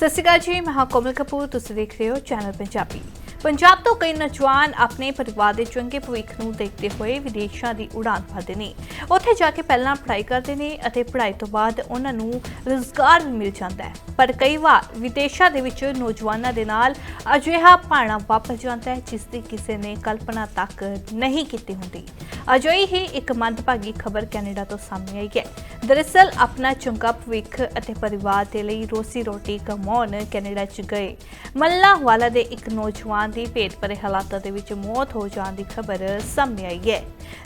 ਸਤਿ ਸ਼੍ਰੀ ਅਕਾਲ ਜੀ, ਮੈਂ ਹਾਂ ਕੋਮਲ ਕਪੂਰ, ਤੁਸੀਂ ਦੇਖ ਰਹੇ ਹੋ ਚੈਨਲ ਪੰਜਾਬੀ ਪੰਜਾਬ ਤੋਂ ਕਈ ਨੌਜਵਾਨ ਆਪਣੇ ਪਰਿਵਾਰ ਦੇ ਚੰਗੇ ਭਵਿੱਖ ਨੂੰ ਦੇਖਦੇ ਹੋਏ ਵਿਦੇਸ਼ਾਂ ਦੀ ਉਡਾਨ ਭਰਦੇ ਨੇ। ਉੱਥੇ ਜਾ ਕੇ ਪਹਿਲਾਂ ਪੜ੍ਹਾਈ ਕਰਦੇ ਨੇ ਅਤੇ ਪੜ੍ਹਾਈ ਤੋਂ ਬਾਅਦ ਉਹਨਾਂ ਨੂੰ ਰੁਜ਼ਗਾਰ ਵੀ ਮਿਲ ਜਾਂਦਾ ਹੈ। ਪਰ ਕਈ ਵਾਰ ਵਿਦੇਸ਼ਾਂ ਦੇ ਵਿੱਚ ਨੌਜਵਾਨਾਂ ਦੇ ਨਾਲ ਅਜਿਹਾ ਭਾਣਾ ਵਾਪਰ ਜਾਂਦਾ ਹੈ, ਜਿਸ ਦੀ ਕਿਸੇ ਨੇ ਕਲਪਨਾ ਤੱਕ ਨਹੀਂ ਕੀਤੀ ਹੁੰਦੀ। ਅਜਿਹੀ ਹੀ ਇੱਕ ਮੰਦਭਾਗੀ ਖਬਰ ਕੈਨੇਡਾ ਤੋਂ ਸਾਹਮਣੇ ਆਈ ਹੈ। ਦਰਅਸਲ ਆਪਣਾ ਚੰਗਾ ਭਵਿੱਖ ਅਤੇ ਪਰਿਵਾਰ ਦੇ ਲਈ ਰੋਸੀ ਰੋਟੀ ਕਮਾਉਣ ਕੈਨੇਡਾ 'ਚ ਗਏ। ਮੱਲਾ ਵਾਲਾ ਦੇ ਇੱਕ ਨੌਜਵਾਨ ਦੀ ਭੇਦ ਭਰੇ ਹਾਲਾਤਾਂ ਦੇ ਵਿੱਚ ਮੌਤ ਹੋ ਜਾਣ ਦੀ ਖਬਰ ਸਾਹਮਣੇ ਆਈ ਹੈ।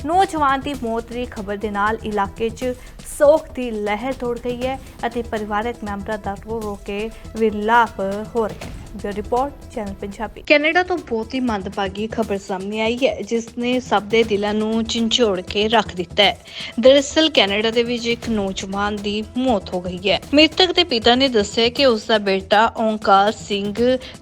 ਨੌਜਵਾਨ ਦੀ ਮੌਤ ਦੀ ਖਬਰ ਦੇ ਨਾਲ ਇਲਾਕੇ 'ਚ ਸੋਖ ਦੀ ਲਹਿਰ ਦੌੜ ਗਈ ਹੈ ਅਤੇ ਪਰਿਵਾਰਕ ਮੈਂਬਰਾਂ ਦਾ ਰੋ ਰੋ ਕੇ ਵਿਰਲਾਪ ਹੋ ਰਿਹਾ ਹੈ। ਜੋ ਰਿਪੋਰਟ, ਚੈਨਲ ਪੰਜਾਬੀ। ਕੈਨੇਡਾ ਤੋਂ ਬਹੁਤ ਹੀ ਮੰਦਭਾਗੀ ਖਬਰ ਸਾਹਮਣੇ ਆਈ ਹੈ, ਜਿਸ ਨੇ ਸਭ ਦੇ ਦਿਲਾਂ ਨੂੰ ਝੰਜੋੜ ਕੇ ਰੱਖ ਦਿੱਤਾ ਹੈ। ਦਰਅਸਲ, ਕੈਨੇਡਾ ਦੇ ਵਿੱਚ ਇੱਕ ਨੌਜਵਾਨ ਦੀ ਮੌਤ ਹੋ ਗਈ ਹੈ। ਮ੍ਰਿਤਕ ਦੇ ਪਿਤਾ ਨੇ ਦੱਸਿਆ ਕਿ ਉਸ ਦਾ ਬੇਟਾ ਓਂਕਾਰ ਸਿੰਘ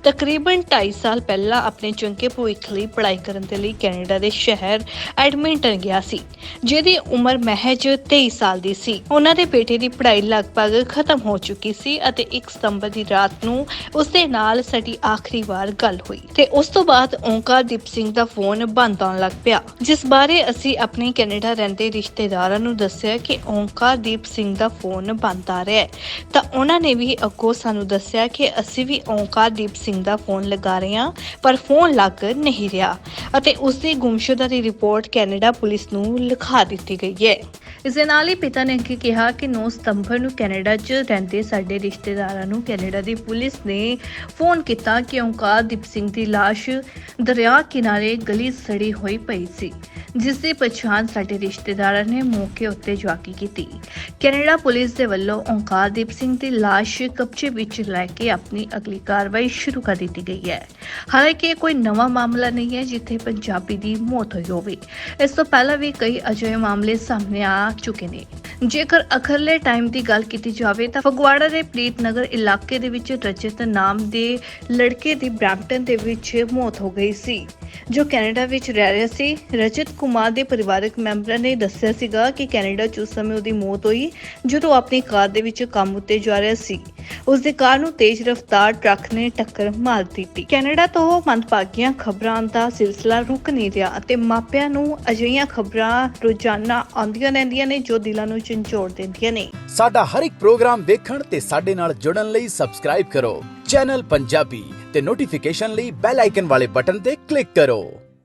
ਤਕਰੀਬਨ 2.5 ਸਾਲ ਪਹਿਲਾਂ ਆਪਣੇ ਚੰਗੇ ਭਵਿੱਖ ਲਈ ਪੜ੍ਹਾਈ ਕਰਨ ਦੇ ਲਈ ਕੈਨੇਡਾ ਦੇ ਸ਼ਹਿਰ ਐਡਮਿੰਟਨ ਗਿਆ ਸੀ। ਜਿਹਦੀ ਉਮਰ ਮਹਿਜ 23 ਸਾਲ ਦੀ ਸੀ। ਉਹਨਾਂ ਦੇ ਬੇਟੇ ਦੀ ਪੜ੍ਹਾਈ ਲਗਭਗ ਖਤਮ ਹੋ ਚੁੱਕੀ ਸੀ ਅਤੇ 1 ਸਤੰਬਰ ਦੀ ਰਾਤ ਨੂੰ ਉਸ ਦੇ ਨਾਲ ਸਾਡੀ ਆਖਰੀ ਵਾਰ ਗੱਲ ਹੋਈ ਤੇ ਉਸ ਤੋਂ ਬਾਅਦ ਓਂਕਾਰਦੀਪ ਸਿੰਘ ਦਾ ਫੋਨ ਬੰਦ ਆਉਣ ਲੱਗ ਪਿਆ, ਜਿਸ ਬਾਰੇ ਅਸੀਂ ਆਪਣੇ ਕੈਨੇਡਾ ਰਹਿੰਦੇ ਰਿਸ਼ਤੇਦਾਰਾਂ ਨੂੰ ਦੱਸਿਆ ਕਿ ਓਂਕਾਰਦੀਪ ਸਿੰਘ ਦਾ ਫੋਨ ਬੰਦ ਆ ਰਿਹਾ ਹੈ। ਤਾਂ ਉਹਨਾਂ ਨੇ ਵੀ ਅੱਗੋਂ ਸਾਨੂੰ ਦੱਸਿਆ ਕਿ ਅਸੀਂ ਵੀ ਓਂਕਾਰ ਦੀਪ ਸਿੰਘ ਦਾ ਫੋਨ ਲਗਾ ਰਹੇ ਹਾਂ, ਪਰ ਫੋਨ ਲੱਗ ਨਹੀਂ ਰਿਹਾ ਅਤੇ ਉਸ ਦੀ ਗੁੰਮਸ਼ੁਦਾ ਦੀ ਰਿਪੋਰਟ ਕੈਨੇਡਾ ਪੁਲਿਸ ਨੂੰ ਲਿਖਾ ਦਿੱਤੀ ਗਈ ਹੈ। ਇਸ ਦੇ ਨਾਲ ਹੀ ਪਿਤਾ ਨੇ ਅੱਗੇ ਕਿਹਾ ਕਿ 9 ਸਤੰਬਰ ਨੂੰ ਕੈਨੇਡਾ 'ਚ ਰਹਿੰਦੇ ਸਾਡੇ ਰਿਸ਼ਤੇਦਾਰਾਂ ਨੂੰ ਕੈਨੇਡਾ ਦੀ ਪੁਲਿਸ ਨੇ ਫੋਨ ਕੀਤਾ ਕਿ ਓਂਕਾਰਦੀਪ ਸਿੰਘ ਦੀ ਲਾਸ਼ ਦਰਿਆ ਕਿਨਾਰੇ ਗਲੀ ਸੜੀ ਹੋਈ ਪਈ ਸੀ, ਜਿਸ ਦੀ ਪਛਾਣ ਸਾਡੇ ਰਿਸ਼ਤੇਦਾਰਾਂ ਨੇ ਮੌਕੇ ਉੱਤੇ ਜਾ ਕੇ ਕੀਤੀ। ਕੈਨੇਡਾ ਪੁਲਿਸ ਦੇ ਵੱਲੋਂ ਓਂਕਾਰਦੀਪ ਸਿੰਘ ਦੀ ਲਾਸ਼ ਕਬਜ਼ੇ ਵਿੱਚ ਲੈ ਕੇ ਆਪਣੀ ਅਗਲੀ ਕਾਰਵਾਈ ਸ਼ੁਰੂ ਕਰ ਦਿੱਤੀ ਗਈ ਹੈ। ਹਾਲਾਂਕਿ ਇਹ ਕੋਈ ਨਵਾਂ ਮਾਮਲਾ ਨਹੀਂ ਹੈ ਜਿੱਥੇ ਪੰਜਾਬੀ ਦੀ ਮੌਤ ਹੋਈ ਹੋਵੇ। ਇਸ ਤੋਂ ਪਹਿਲਾਂ ਵੀ ਕਈ ਅਜਿਹੇ ਮਾਮਲੇ ਸਾਹਮਣੇ ਆ ਚੁੱਕੇ ਨੇ। ਜੇਕਰ ਅਖਰਲੇ ਟਾਈਮ ਦੀ ਗੱਲ ਕੀਤੀ ਜਾਵੇ ਤਾਂ ਫਗਵਾੜਾ ਦੇ ਪ੍ਰੀਤ ਨਗਰ ਇਲਾਕੇ ਦੇ ਵਿੱਚ ਰਜਤ ਨਾਮ ਦੇ ਲੜਕੇ ਦੀ ਬ੍ਰੈਂਪਟਨ ਦੇ ਵਿੱਚ ਮੌਤ ਹੋ ਗਈ ਸੀ, ਜੋ ਕੈਨੇਡਾ ਵਿੱਚ ਰਹਿ ਰਿਹਾ ਸੀ। ਰਜਤ ਕੁਮਾਰ ਦੇ ਪਰਿਵਾਰਕ ਮੈਂਬਰਾਂ ਨੇ ਦੱਸਿਆ ਸੀਗਾ ਕਿ ਕੈਨੇਡਾ 'ਚ ਉਸ ਸਮੇਂ ਉਹਦੀ ਮੌਤ ਹੋਈ, ਜਦੋਂ ਉਹ ਆਪਣੀ ਕਾਰ ਦੇ ਵਿੱਚ ਕੰਮ ਉੱਤੇ ਜਾ ਰਿਹਾ ਸੀ। ਉਸ ਦੀ ਕਾਰ ਨੂੰ ਤੇਜ਼ ਰਫ਼ਤਾਰ ਟਰੱਕ ਨੇ ਟੱਕਰ ਮਾਰ ਦਿੱਤੀ। ਕੈਨੇਡਾ ਤੋਂ ਮੰਦਭਾਗੀਆਂ ਖਬਰਾਂ ਦਾ ਸਿਲਸਿਲਾ ਰੁਕ ਨਹੀਂ ਰਿਹਾ ਅਤੇ ਮਾਪਿਆਂ ਨੂੰ ਅਜਿਹੀਆਂ ਖਬਰਾਂ ਰੋਜ਼ਾਨਾ ਆਉਂਦੀਆਂ ਰਹਿੰਦੀਆਂ ਨੇ ਜੋ ਦਿਲਾਂ ਨੂੰ ਝੰਜੋੜ ਦਿੰਦੀਆਂ ਨੇ। ਸਾਡਾ ਹਰ ਇੱਕ ਪ੍ਰੋਗਰਾਮ ਦੇਖਣ ਤੇ ਸਾਡੇ ਨਾਲ ਜੁੜਨ ਲਈ ਸਬਸਕ੍ਰਾਈਬ ਕਰੋ। ਚੈਨਲ ਪੰਜਾਬੀ ਤੇ ਨੋਟੀਫਿਕੇਸ਼ਨ ਲਈ ਬੈਲ ਆਈਕਨ ਵਾਲੇ ਬਟਨ ਤੇ ਕਲਿੱਕ ਕਰੋ।